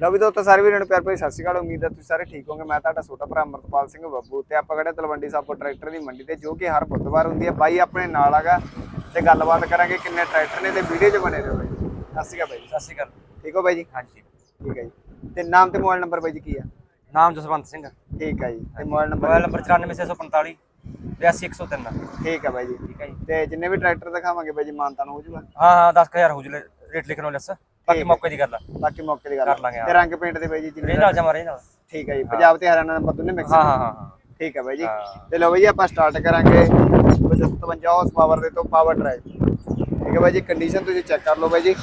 ਲਓ ਵੀ ਦੋਸਤੋ ਸਾਰੇ ਵੀਰਾਂ ਨੂੰ ਪਿਆਰ ਭਰੀ ਸਤਿ ਸ਼੍ਰੀ ਅਕਾਲ। ਉਮੀਦ ਹੈ ਤੁਸੀਂ ਸਾਰੇ ਠੀਕ ਹੋਵੋਗੇ। ਮੈਂ ਤੁਹਾਡਾ ਛੋਟਾ ਭਰਾ ਅਮਰਤਪਾਲ ਸਿੰਘ ਬੱਬੂ ਤੇ ਆਪਾਂ ਖੜੇ ਤਲਵੰਡੀ ਸਾਬੋ ਟਰੈਕਟਰ ਦੀ ਮੰਡੀ ਤੇ ਜੋ ਕਿ ਹਰ ਬੁੱਧਵਾਰ ਹੁੰਦੀ ਹੈ। ਬਾਈ ਆਪਣੇ ਨਾਲ ਹੈਗਾ ਤੇ ਗੱਲਬਾਤ ਕਰਾਂਗੇ ਕਿੰਨੇ ਟਰੈਕਟਰ ਨੇ ਤੇ ਵੀਡੀਓ 'ਚ ਬਣੇ ਰਹੋ ਬਾਈ। ਸਤਿ ਸ਼੍ਰੀ ਅਕਾਲ ਬਾਈ। ਸਤਿ ਸ਼੍ਰੀ ਅਕਾਲ। ਠੀਕ ਹੋ ਬਾਈ ਜੀ? ਹਾਂਜੀ। ਠੀਕ ਹੈ ਜੀ। ਤੇ ਨਾਮ ਤੇ ਮੋਬਾਈਲ ਨੰਬਰ ਬਾਈ ਜੀ ਕੀ ਆ? ਨਾਮ ਜਸਵੰਤ ਸਿੰਘ। ਠੀਕ ਹੈ ਜੀ। ਤੇ ਮੋਬਾਈਲ ਨੰਬਰ ਮੋਬਾਈਲ ਨੰਬਰ 94645 82103 ਠੀਕ ਹੈ ਬਾਈ ਜੀ। ਠੀਕ ਹੈ ਜੀ। ਤੇ ਜਿੰਨੇ ਵੀ ਟਰੈਕਟਰ ਦਿਖਾਵਾਂਗੇ ਬਾਈ ਜੀ ਮਾਨਤਾ ਨੂੰ ਹੋ ਜਾਊਗਾ। ਹਾਂ ਹਾਂ 10000 ਹੋ ਜੂ ਰੇਟ ਲਿਖਣ ਵਾਲੇ ਬਾਕੀ। ਮੌਕੇ ਦੀ ਗੱਲ ਆ। ਬਾਕੀ ਮੌਕੇ ਦੀ ਗੱਲ ਕਰ ਲਾਂਗੇ। ਤੇ ਰੰਗ ਪੇਂਟ ਦੇ ਬਾਈ ਜੀ ਜਿੰਨੇ ਰੇਂਜ ਨਾਲ ਜਮਾ ਰੇਂਜ ਨਾਲ। ਠੀਕ ਹੈ ਜੀ ਪੰਜਾਬ ਤੇ ਹਰਿਆਣਾ ਨੰਬਰ ਦੋਨੇ ਮਿਕਸ ਹਾਂ ਹਾਂ ਹਾਂ ਠੀਕ ਹੈ ਬਾਈ ਜੀ। ਤੇ ਲਓ ਬਾਈ ਆਪਾਂ ਸਟਾਰਟ ਕਰਾਂਗੇ 57 ਹਾਰਸ ਪਾਵਰ ਦੇ ਤੋਂ ਪਾਵਰ ਡਰਾਈਵ ਠੀਕ ਹੈ ਬਾਈ ਜੀ ਕੰਡੀਸ਼ਨ ਤੁਸੀਂ ਚੈੱਕ ਕਰ ਲਓ ਬਾਈ ਜੀ।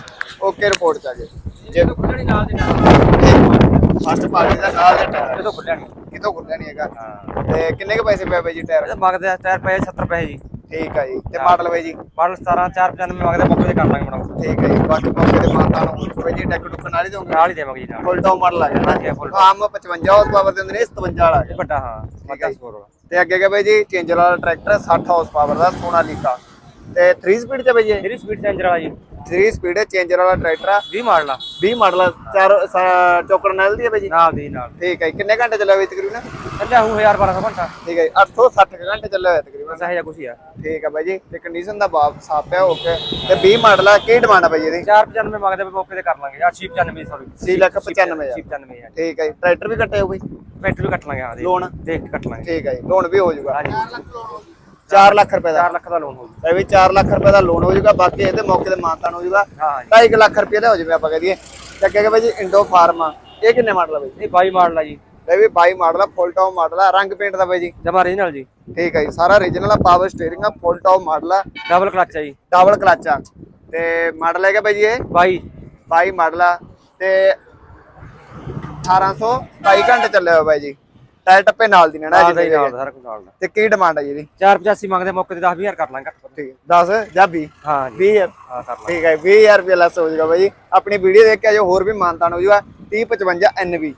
ਓਕੇ ਰਿਪੋਰਟ ਚ ਆ ਗਏ। ਜੇ ਖੁੱਲਣੀ ਨਾਲ ਦੇ ਨਾਲ। ਫਸਟ ਪਾਰਟੀ ਦਾ ਨਾਲ ਦੇ ਟਾਇਰ ਜਦੋਂ ਖੁੱਲਣੀ ਕਿਤੋਂ ਨਹੀਂ ਹੈਗਾ? ਤੇ ਕਿੰਨੇ ਕੁ ਪੈਸੇ ਪਏ ਬਾਈ ਜੀ ਟਾਇਰ ਮੰਗਦੇ ਆ ਟਾਇਰ ਪਏ 70 ਪੈਸੇ ਜੀ। ਠੀਕ ਹੈ ਜੀ। ਤੇ ਮਾਡਲ ਬਾਈ ਜੀ? ਮਾਡਲ 17 495 ਮੰਗਦੇ ਮੌਕੇ ਤੇ ਕਰ ਲਾਂਗੇ ਮੈਡਮ ਠੀਕ ਹੈ ਜੀ। ਬਾਕੀ ਮੌਕੇ ਦੇ ਮਾਨਤਾ ਨੂੰ ਬਾਈ ਜੀ ਟੈਕ ਟੁੱਕ ਨਾਲ ਹੀ ਦੋਗੇ ਨਾਲ ਹੀ ਦੇਵਾਂਗੇ ਜੀ ਨਾਲ। ਫੁੱਲ ਟੌਪ ਮਾਡਲ ਆ ਗਿਆ ਨਾ full ਆਮ 55 ਹਾਰਸ ਪਾਵਰ ਦੇ ਹੁੰਦੇ ਨੇ 57 ਵਾਲਾ ਇਹ ਵੱਡਾ ਹਾਂ। ਜੀ। ਸਕੋਰ ਵਾਲਾ। ਤੇ ਅੱਗੇ ਗਿਆ ਬਾਈ ਜੀ ਚੇਂਜਰ ਵਾਲਾ ਟਰੈਕਟਰ 60 ਹਾਰਸ ਪਾਵਰ ਦਾ ਸੋਨਾਲੀਕਾ ਤੇ 3 ਸਪੀਡ ਚ ਬਾਈ ਜੀ? ਮੇਰੀ ਸਪੀਡ ਚੇਂਜਰ ਵਾਲਾ ਜੀ। 3 ਸਪੀਡ ਚੇਂਜਰ ਵਾਲਾ ਟਰੈਕਟਰ ਆ। 20 ਮਾਡਲ ਆ। 20 ਮਾਡਲ ਚਾਰ ਸ- ਚੌਕਰ ਨਾਲ ਦੀ ਹੈ ਬਾਈ ਜੀ? ਨਾਲ ਦੀ ਨਾਲ ਠੀਕ ਹੈ ਜੀ। ਕਿੰਨੇ ਘੰਟੇ ਚੱਲਿਆ ਹੋਇਆ ਤਕਰੀਬਨ? ਚੱਲਿਆ ਹੂ 1200 ਘੰਟਾ। ਠੀਕ ਹੈ ਜੀ, 860 ਕੁ ਘੰਟੇ ਚੱਲਿਆ ਹੋਇਆ ਤਕਰੀਬਨ। ਬਸ ਇਹ ਜਿਹਾ ਕੁਛ ਹੀ ਆ। ਠੀਕ ਹੈ ਬਾਈ ਜੀ ਤੇ ਕੰਡੀਸ਼ਨ ਦਾ ਬਾਪ ਸਾਫ਼ ਪਿਆ ਓਕੇ ਤੇ 20 ਮਾਡਲ ਆ ਕੀ ਡਿਮਾਂਡ ਆ ਬਾਈ ਇਹਦੀ? 495 ਮੰਗਦੇ ਪਏ ਮੌਕੇ ਤੇ ਕਰ ਲਾਂਗੇ। ਯਾਰ 695 ਸੌਰੀ ਛੇ ਲੱਖ ਪਚਾਨਵੇਂ ਹਜ਼ਾਰ। 695 ਹੈ ਠੀਕ ਹੈ ਜੀ ਟਰੈਕਟਰ ਵੀ ਕੱਟੇ ਹੋ ਬਾਈ? ਬੈਟਰੀ ਵੀ ਕੱਟ ਲਾਂਗੇ ਹਾਂ ਦੇਖ। ਲੋਨ? ਦੇਖ ਕੇ ਕੱਟ ਲਾਂਗੇ। ਠੀਕ ਹੈ ਜੀ ਲੋਨ ਵੀ ਹੋ ਜਾਊਗਾ। ਹਾਂਜੀ। 4 ਲੱਖ ਰੁਪਏ ਦਾ। 4 ਲੱਖ ਦਾ ਲੋਨ ਹੋ ਜੂ ਇਹ ਵੀ 4 ਲੱਖ ਰੁਪਏ ਦਾ ਲੋਨ ਹੋ ਜਾਊਗਾ ਬਾਕੀ ਇਹਦੇ ਮੌਕੇ ਤੇ ਮਾਨਤਾਨ ਹੋ ਜਾਊਗਾ ਹਾਂ ਜੀ। 2.5 ਲੱਖ ਰੁਪਏ ਦਾ ਹੋ ਜਾਵੇ ਆਪਾਂ ਕਹਦੀਏ ਤੇ ਅੱਗੇ ਬਾਈ ਜੀ ਇੰਡੋ ਫਾਰਮਾ ਇਹ ਕਿੰਨੇ ਮਾਡਲ ਆ ਬਾਈ ਇਹ 22 ਮਾਡਲ ਆ ਜੀ। ਇਹ ਵੀ 22 ਮਾਡਲ ਆ ਫੁੱਲ ਟੌਪ ਮਾਡਲ ਆ। ਰੰਗ ਪੇਂਟ ਦਾ ਬਾਈ ਜੀ। ਜਮਾ ਰੀਜਨਲ ਜੀ। ਠੀਕ ਹੈ ਜੀ ਸਾਰਾ ਰੀਜਨਲ ਆ ਪਾਵਰ ਸਟੀਅਰਿੰਗ ਆ ਫੁੱਲ ਟੌਪ ਮਾਡਲ ਆ। ਡਬਲ ਕਲਚ ਆ ਜੀ। ਡਬਲ ਕਲਚ ਆ। ਤੇ ਮਾਡਲ ਹੈਗਾ ਬਾਈ ਜੀ ਇਹ? 22 22 ਮਾਡਲ ਆ। ਤੇ 1827 ਘੰਟੇ ਚੱਲਿਆ ਹੋਇਆ ਬਾਈ ਜੀ। ਟਾਇਰ ਟੱਪੇ ਨਾਲ ਦੀ ਨੇ ਦਾ ਜੀ ਨਾਲ ਦਾ, ਸਾਰਾ ਕੁਝ ਨਾਲ ਦਾ। ਤੇ ਕੀ ਡਿਮਾਂਡ ਹੈ ਜੀ ਇਹਦੀ? 485 ਮੰਗਦੇ ਮੌਕੇ ਤੇ 10000 ਕਰ ਲਾਂਗੇ ਘੱਟ ਠੀਕ 10 ਜਾਂ 20 ਹਾਂ ਜੀ। 20 ਹਜ਼ਾਰ। ਹਾਂ ਕਰ ਲਾਂਗੇ। ਠੀਕ ਹੈ 20000 ਰੁਪਏ ਲੈਸ ਹੋ ਜਾਊਗਾ ਬਾਈ। ਆਪਣੀ ਵੀਡੀਓ ਦੇਖ ਕੇ ਆਜੋ ਹੋਰ ਵੀ ਮਾਨਤਾਨ ਹੋ ਜਾਊਗਾ। 3055 NV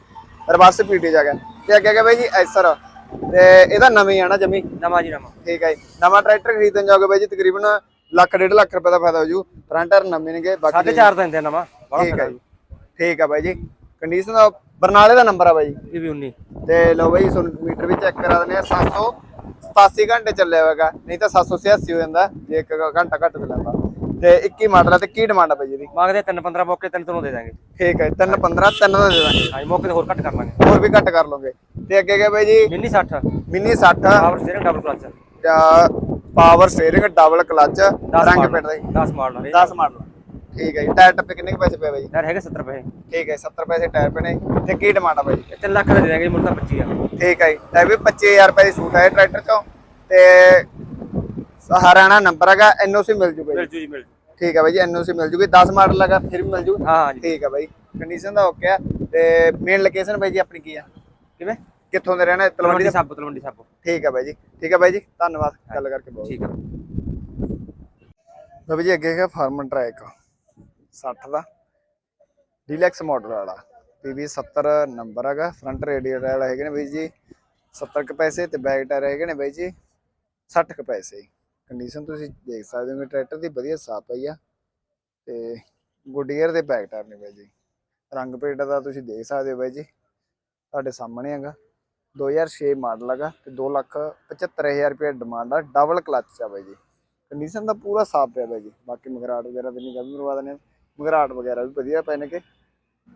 ਰਿਵਰਸ ਪੀਟੀ ਜਾ ਗਿਆ। ਤੇ ਅੱਗੇ ਗਿਆ ਬਾਈ ਜੀ ਐਸਰ। ਤੇ ਇਹਦਾ ਨਵੇਂ ਆ ਨਾ ਜਮੀ। ਨਵਾਂ ਜੀ ਨਵਾਂ। ਠੀਕ ਹੈ ਨਵਾਂ ਟਰੈਕਟਰ ਖਰੀਦਣ ਜਾਓਗੇ ਬਾਈ ਜੀ ਤਕਰੀਬਨ ਲੱਖ ਡੇਢ ਲੱਖ ਰੁਪਏ ਦਾ ਫਾਇਦਾ ਹੋ ਜੂ। ਫਰੰਟਰ ਨਵੇਂ ਨੇਗੇ ਬਾਕੀ 4.5 ਦਿੰਦੇ ਨਵਾਂ। ਠੀਕ ਹੈ ਠੀਕ ਹੈ ਬਾਈ ਜੀ। ਕੰਡੀਸ਼ਨ ਦਾ ਬਰਨਾਲੇ ਦਾ ਨੰਬਰ ਆ ਬਾਈ। ਜੀ ਇਹ ਵੀ 19 ਤੇ ਲਓ ਬਾਈ ਸੁਣ ਮੀਟਰ ਵੀ ਚੈੱਕ ਕਰਾ ਦਿੰਦੇ ਆ 787 ਘੰਟੇ ਚੱਲਿਆ ਹੋਵੇਗਾ ਨਹੀਂ ਤਾਂ 786 ਹੋ ਜਾਂਦਾ ਜੇ ਇੱਕ ਘੰਟਾ ਘੱਟ ਚੱਲਦਾ ਤੇ 21 ਮਾਡਲ ਆ ਤੇ ਕੀ ਡਿਮਾਂਡ ਆ ਬਾਈ ਇਹਦੀ? ਮੰਗਦੇ 3 15 ਮੌਕੇ ਤਿੰਨ ਤੁਹਾਨੂੰ ਦੇ ਦਾਂਗੇ। ਠੀਕ ਹੈ 3 15 3 ਦਾ ਦੇ ਦਾਂਗੇ। ਹਾਂ ਜੀ ਮੌਕੇ ਤੇ ਹੋਰ ਘੱਟ ਕਰ ਲਾਂਗੇ। ਹੋਰ ਵੀ ਘੱਟ ਕਰ ਲਓਗੇ। ਤੇ ਅੱਗੇ ਗਿਆ ਬਾਈ ਜੀ mini 60 mini 60 power steering double clutch power steering double clutch 10 ਰੰਗ ਪਿੰਡ ਦਾ ਜੀ 10 ਮਾਡਲ। 10 ਮਾਡਲ। ਠੀਕ ਹੈ ਜੀ ਟਾਇਰ ਟੱਪੇ ਕਿੰਨੇ ਕੁ ਪੈਸੇ ਪਏ ਬਾਈ ਜੀ? ਯਾਰ ਹੈਗੇ 70 ਪੈਸੇ ਠੀਕ ਹੈ 70 ਪੈਸੇ ਟਾਇਰ ਪਏ ਨੇ ਤੇ ਕੀ ਡਿਮਾਂਡ ਆ ਬਾਈ ਜੀ ਇਹ 3 ਲੱਖ ਦਾ ਦੇ ਦਾਂਗੇ ਮੁੱਲ ਤਾਂ 25 ਆ ਠੀਕ ਹੈ ਜੀ ਇਹ ਵੀ 25000 ਰੁਪਏ ਦੀ ਸੂਟ ਹੈ ਟਰੈਕਟਰ ਚੋਂ। ਤੇ ਹਰਿਆਣਾ ਨੰਬਰ ਹੈਗਾ ਐਨਓਸੀ ਮਿਲ ਜੂਗਾ ਜੀ। ਮਿਲ ਜੂ ਜੀ ਮਿਲ ਜੂ। ਠੀਕ ਹੈ ਬਾਈ ਜੀ ਐਨਓਸੀ ਮਿਲ ਜੂਗੀ। 10 ਮਾਡਲ ਹੈਗਾ ਫਿਰ ਵੀ ਮਿਲ ਜੂ। ਹਾਂ ਹਾਂ ਜੀ। ਠੀਕ ਹੈ ਬਾਈ ਕੰਡੀਸ਼ਨ ਦਾ ਓਕੇ ਆ। ਤੇ ਮੇਨ ਲੋਕੇਸ਼ਨ ਬਾਈ ਜੀ ਆਪਣੀ ਕੀ ਆ? ਕਿਵੇਂ? ਕਿੱਥੋਂ ਦੇ ਰਹਿਣਾ ਤਲਵੰਡੀ ਤਲਵੰਡੀ ਸਾਬੋ ਤਲਵੰਡੀ ਸਾਬੋ। ਠੀਕ ਹੈ ਬਾਈ ਜੀ ਠੀਕ ਹੈ ਬਾਈ ਜੀ ਧੰਨਵਾਦ ਗੱਲ ਕਰਕੇ ਬਹੁਤ ਠੀਕ ਆ। ਬਾਈ ਜੀ ਅੱਗੇ ਹੈਗਾ ਫਾਰਮਨ ਟਰੈਕ। 60 ਦਾ। ਡੀਲੈਕਸ ਮਾਡਲ ਵਾਲਾ। PV 70 ਨੰਬਰ ਹੈਗਾ। ਫਰੰਟ ਰੇਡੀਏਟਰ ਵਾਲਾ ਹੈਗੇ ਨੇ ਬਾਈ ਜੀ। 70 ਕੁ ਪੈਸੇ ਤੇ ਬੈਕ ਟਾਇਰ ਹੈਗੇ ਨੇ ਬਾਈ ਜੀ। 60 ਕੁ ਪੈਸੇ। ਕੰਡੀਸ਼ਨ ਤੁਸੀਂ ਦੇਖ ਸਕਦੇ ਹੋ ਕਿ ਟਰੈਕਟਰ ਦੀ ਵਧੀਆ ਸਾਫ਼ ਪਈ ਆ। ਤੇ ਗੁੱਡੀਅਰ ਦੇ ਬੈਕ ਟਾਇਰ ਨੇ ਬਾਈ ਜੀ। ਰੰਗ ਪੇਟ ਦਾ ਤੁਸੀਂ ਦੇਖ ਸਕਦੇ ਹੋ ਬਾਈ ਜੀ। ਤੁਹਾਡੇ ਸਾਹਮਣੇ ਹੈਗਾ। 2006 ਮਾਡਲ ਹੈਗਾ ਤੇ 2 ਲੱਖ 75000 ਰੁਪਏ ਡਿਮਾਂਡ ਆ। ਡਬਲ ਕਲਚ ਆ ਬਾਈ ਜੀ। ਕੰਡੀਸ਼ਨ ਦਾ ਪੂਰਾ ਸਾਫ਼ ਪਿਆ ਬਾਈ ਜੀ। ਬਾਕੀ ਮਗਰਾਟ ਵਗੈਰਾ ਤੇ ਨਹੀਂ ਗੱਲ, ਮਰਵਾ ਦਨੇ ਮਗਰਾਟ ਵਗੈਰਾ ਵੀ ਵਧੀਆ ਪਏ ਨੇ ਕਿ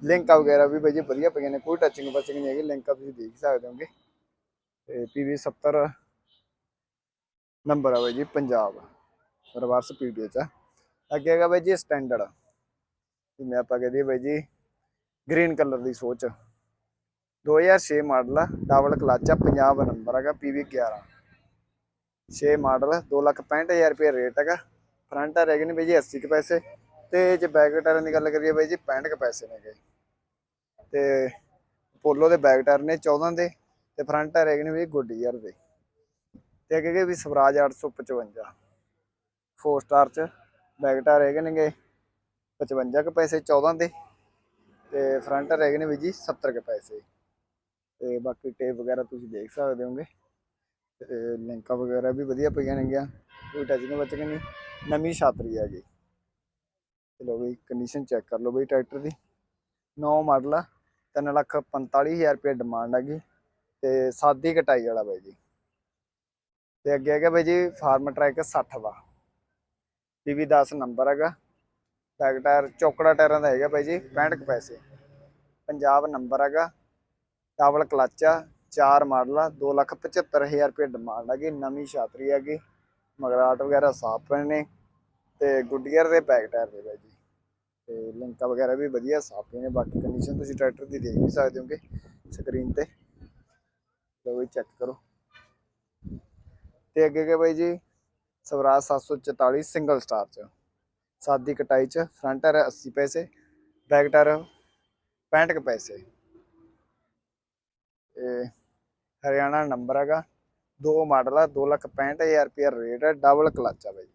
ਲਿੰਕਾਂ ਵਗੈਰਾ ਵੀ ਬਾਈ ਜੀ ਵਧੀਆ ਪਈਆਂ ਨੇ, ਕੋਈ ਟੱਚਿੰਗ ਬੱਚਿੰਗ ਨਹੀਂ ਹੈਗੀ, ਲਿੰਕਾਂ ਤੁਸੀਂ ਦੇਖ ਸਕਦੇ ਹੋਗੇ। ਤੇ ਪੀਵੀ 70 ਨੰਬਰ ਆ ਬਾਈ ਜੀ ਪੰਜਾਬ ਰਿਵਰਸ ਪੀਡੀਓ ਚ ਆ। ਅੱਗੇ ਹੈਗਾ ਬਾਈ ਜੀ ਸਟੈਂਡਰਡ ਜਿਵੇਂ ਆਪਾਂ ਕਹਦੇ ਬਾਈ ਜੀ ਗ੍ਰੀਨ ਕਲਰ ਦੀ ਸੋਚ। 2006 ਮਾਡਲ ਆ ਡਬਲ ਕਲਚ ਆ ਪੰਜਾਬ ਨੰਬਰ ਹੈਗਾ ਪੀਵੀ 11 6 ਮਾਡਲ 265000 ਰੁਪਏ ਰੇਟ ਹੈਗਾ। ਫਰੰਟ ਰਹਿ ਗਏ ਨੇ ਬਾਈ ਜੀ 80 ਕੁ ਪੈਸੇ। ਤੇ ਜੇ ਬੈਕ ਟਾਇਰਾਂ ਦੀ ਗੱਲ ਕਰੀਏ ਬਾਈ ਜੀ 65 ਕੁ ਪੈਸੇ ਨੇਗੇ ਤੇ ਪੋਲੋ ਦੇ ਬੈਕ ਟਾਇਰ ਨੇ 14 ਦੇ, ਤੇ ਫਰੰਟ ਟਾਇਰ ਹੈਗੇ ਨੇ ਵੀ ਗੁੱਡੀਅਰ ਦੇ। ਤੇ ਅੱਗੇ ਹੈਗੇ ਵੀ ਸਵਰਾਜ 855 4 ਸਟਾਰ ਚ ਬੈਕ ਟਾਇਰ ਹੈਗੇ ਨੇਗੇ 55 ਕੁ ਪੈਸੇ 14 ਦੇ, ਤੇ ਫਰੰਟ ਟਾਇਰ ਹੈਗੇ ਨੇ ਵੀ ਜੀ 70 ਕੁ ਪੈਸੇ। ਤੇ ਬਾਕੀ ਟੇਪ ਵਗੈਰਾ ਤੁਸੀਂ ਦੇਖ ਸਕਦੇ ਹੋਗੇ। ਤੇ ਲਿੰਕਾਂ ਵਗੈਰਾ ਵੀ ਵਧੀਆ ਪਈਆਂ ਨੇਗੀਆਂ। ਕੋਈ ਟੱਚਿੰਗ ਬਚ ਕੇ ਨਹੀਂ। ਨਵੀਂ ਛਾਤਰੀ ਹੈਗੀ ਗਈ ਚਲੋ ਬਈ ਕੰਡੀਸ਼ਨ ਚੈੱਕ ਕਰ ਲਓ ਬਈ ਟਰੈਕਟਰ ਦੀ। ਨੌ ਮਾਡਲ ਆ, ਤਿੰਨ ਲੱਖ 45000 ਰੁਪਏ ਡਿਮਾਂਡ ਹੈਗੀ ਤੇ ਸਾਦੀ ਕਟਾਈ ਵਾਲਾ ਬਾਈ ਜੀ। ਤੇ ਅੱਗੇ ਹੈਗਾ ਬਾਈ ਜੀ ਫਾਰਮ ਟਰੈਕ 60 ਦਾ ਪੀਵੀ 10 ਨੰਬਰ ਹੈਗਾ। ਬੈਕ ਟਾਇਰ ਚੌਕੜਾ ਟਾਇਰਾਂ ਦਾ ਹੈਗਾ ਬਾਈ ਜੀ 65 ਕੁ ਪੈਸੇ। ਪੰਜਾਬ ਨੰਬਰ ਹੈਗਾ। ਡਬਲ ਕਲੱਚ ਆ, ਚਾਰ ਮਾਡਲ ਆ 275000 ਰੁਪਏ ਡਿਮਾਂਡ ਹੈਗੀ ਨਵੀਂ ਛਾਤਰੀ ਹੈਗੀ ਮਗਰਾਟ ਵਗੈਰਾ ਸਾਫ਼ ਪਏ ਨੇ ਤੇ ਗੁੱਡੀਅਰ ਦੇ ਬੈਕ ਟਾਇਰ ਦੇ ਬਾਈ ਜੀ। ਤੇ ਲਿੰਕਾਂ ਵਗੈਰਾ ਵੀ ਵਧੀਆ, ਸਾਫ਼ ਨੇ, ਬਾਕੀ ਕੰਡੀਸ਼ਨ ਤੁਸੀਂ ਟਰੈਕਟਰ ਦੀ ਦੇਖ ਵੀ ਸਕਦੇ ਹੋਗੇ ਸਕਰੀਨ ਤੇ। ਲਓ ਵੀ ਚੈੱਕ ਕਰੋ। ਤੇ ਅੱਗੇ ਕੇ ਬਾਈ ਜੀ, ਸਵਰਾਜ 744 ਸਿੰਗਲ ਸਟਾਰ ਚ। ਸਾਦੀ ਕਟਾਈ ਚ ਫਰੰਟ ਟਾਇਰ 80 ਪੈਸੇ ਬੈਕ ਟਾਇਰ 65 ਕੁ ਪੈਸੇ। ਇਹ ਹਰਿਆਣਾ ਨੰਬਰ ਹੈਗਾ, ਦੋ ਮਾਡਲ ਆ 265000 ਰੁਪਏ ਰੇਟ ਹੈ ਡਬਲ ਕਲਚ ਆ ਬਾਈ।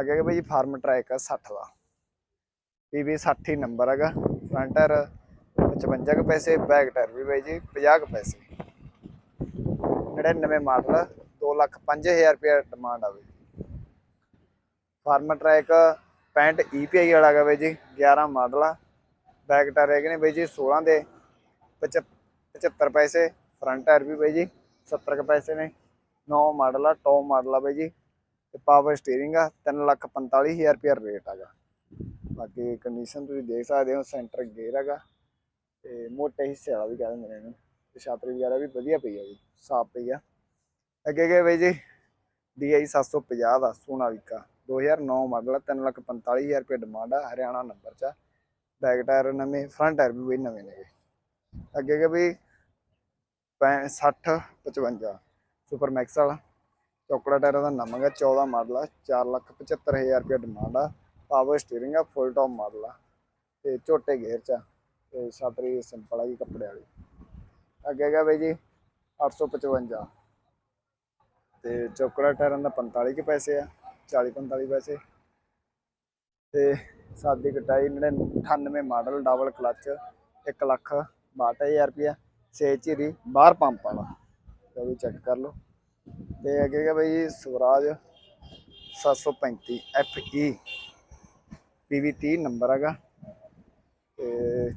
ਅੱਗੇ ਹੈਗਾ ਬਾਈ ਜੀ ਫਾਰਮ ਟਰੈਕ ਆ 60 ਦਾ। ਪੀਵੀ 60 ਨੰਬਰ ਹੈਗਾ। ਫਰੰਟ ਟਾਇਰ 55 ਕੁ ਪੈਸੇ ਬੈਕ ਟਾਇਰ ਵੀ ਬਾਈ ਜੀ 50 ਕੁ ਪੈਸੇ। 99 ਮਾਡਲ 205000 ਰੁਪਏ ਡਿਮਾਂਡ ਆ ਬਾਈ। ਫਾਰਮ ਟਰੈਕ 65 EPI ਵਾਲਾ ਹੈਗਾ ਬਾਈ ਜੀ 11 ਮਾਡਲ ਆ। ਬੈਕ ਟਾਇਰ ਹੈਗੇ ਨੇ ਬਾਈ ਜੀ 16 ਦੇ 75 ਪੈਸੇ। ਫਰੰਟ ਟਾਇਰ ਵੀ ਬਾਈ ਜੀ 70 ਕੁ ਪੈਸੇ ਨੇ। 9 ਮਾਡਲ ਆ ਟੌਪ ਮਾਡਲ ਆ ਬਾਈ ਜੀ। ਤੇ ਪਾਵਰ ਸਟੀਅਰਿੰਗ ਆ 345000 ਰੁਪਏ ਰੇਟ ਹੈਗਾ। ਬਾਕੀ ਕੰਡੀਸ਼ਨ ਤੁਸੀਂ ਦੇਖ ਸਕਦੇ ਹੋ ਸੈਂਟਰ ਗੇਅਰ ਹੈਗਾ ਤੇ ਮੋਟੇ ਹਿੱਸੇ ਵਾਲਾ ਵੀ ਕਹਿ ਦਿੰਦੇ ਨੇ ਇਹਨੂੰ ਤੇ ਛਾਤਰੀ ਵਗੈਰਾ ਵੀ ਵਧੀਆ ਪਈ ਆ ਜੀ, ਸਾਫ਼ ਪਈ ਆ। ਅੱਗੇ ਗਏ ਬਾਈ ਜੀ, DI 750 ਦਾ ਸੋਨਾਲੀਕਾ 2009 ਮਾਡਲ ਆ 345000 ਰੁਪਏ ਡਿਮਾਂਡ ਆ, ਹਰਿਆਣਾ ਨੰਬਰ ਚ ਆ। ਬੈਕ ਟਾਇਰ ਨਵੇਂ ਫਰੰਟ ਟਾਇਰ ਵੀ ਬਈ ਨਵੇਂ ਨੇ ਅੱਗੇ ਗਏ ਬਈ 60 55 ਸੁਪਰ ਮੈਕਸ ਵਾਲਾ। ਚੌਕੜਾ ਟਾਇਰਾਂ ਦਾ ਨਵਾਂਗਾ ਹੈਗਾ 14 ਮਾਡਲ ਆ 475000 ਰੁਪਏ ਡਿਮਾਂਡ ਆ। ਪਾਵਰ ਸਟੀਅਰਿੰਗ ਆ ਫੁੱਲ ਟੌਪ ਮਾਡਲ ਆ ਤੇ ਝੋਟੇ ਗੇਅਰ ਚ ਆ ਤੇ ਛਤਰੀ ਸਿੰਪਲ ਆ ਜੀ ਕੱਪੜੇ ਵਾਲੀ। ਅੱਗੇ ਹੈਗਾ ਬਈ ਜੀ 855 ਤੇ ਚੌਕੜਾ ਟਾਇਰਾਂ ਦਾ 45 ਕੇ ਪੈਸੇ ਆ 40 45 ਪੈਸੇ। ਤੇ ਸਾਦੀ ਕਟਾਈ 98 ਮਾਡਲ ਡਬਲ ਕਲਚ 1 ਲੱਖ 62000 ਰੁਪਇਆ। ਛੇ ਚੀਰੀ ਬਾਹਰ ਪੰਪ ਵਾਲਾ ਤੇ ਵੀ ਚੈੱਕ ਕਰ ਲਓ। ਤੇ ਅੱਗੇ ਹੈਗਾ ਬਈ ਸਵਰਾਜ 735 FE PV 30 ਨੰਬਰ ਹੈਗਾ। ਤੇ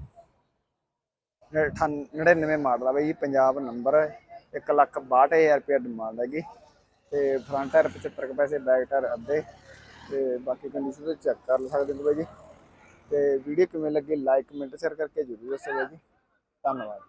99 ਮਾਡਲ ਆ ਬਈ ਪੰਜਾਬ ਨੰਬਰ 1 ਲੱਖ 62000 ਰੁਪਇਆ ਡਿਮਾਂਡ ਹੈਗੀ। ਤੇ ਫਰੰਟ ਟਾਇਰ 75 ਪੈਸੇ ਬੈਕ ਟਾਇਰ ਅੱਧੇ। ਤੇ ਬਾਕੀ ਕੰਡੀਸ਼ਨ ਤੋਂ ਚੈੱਕ ਕਰ ਸਕਦੇ ਹੋ ਬਾਈ ਜੀ। ਤੇ ਵੀਡੀਓ ਕਿਵੇਂ ਲੱਗੀ ਲਾਈਕ ਕਮੈਂਟ ਸ਼ੇਅਰ ਕਰਕੇ ਜਰੂਰ ਦੱਸੋ ਬਾਈ ਜੀ। ਧੰਨਵਾਦ।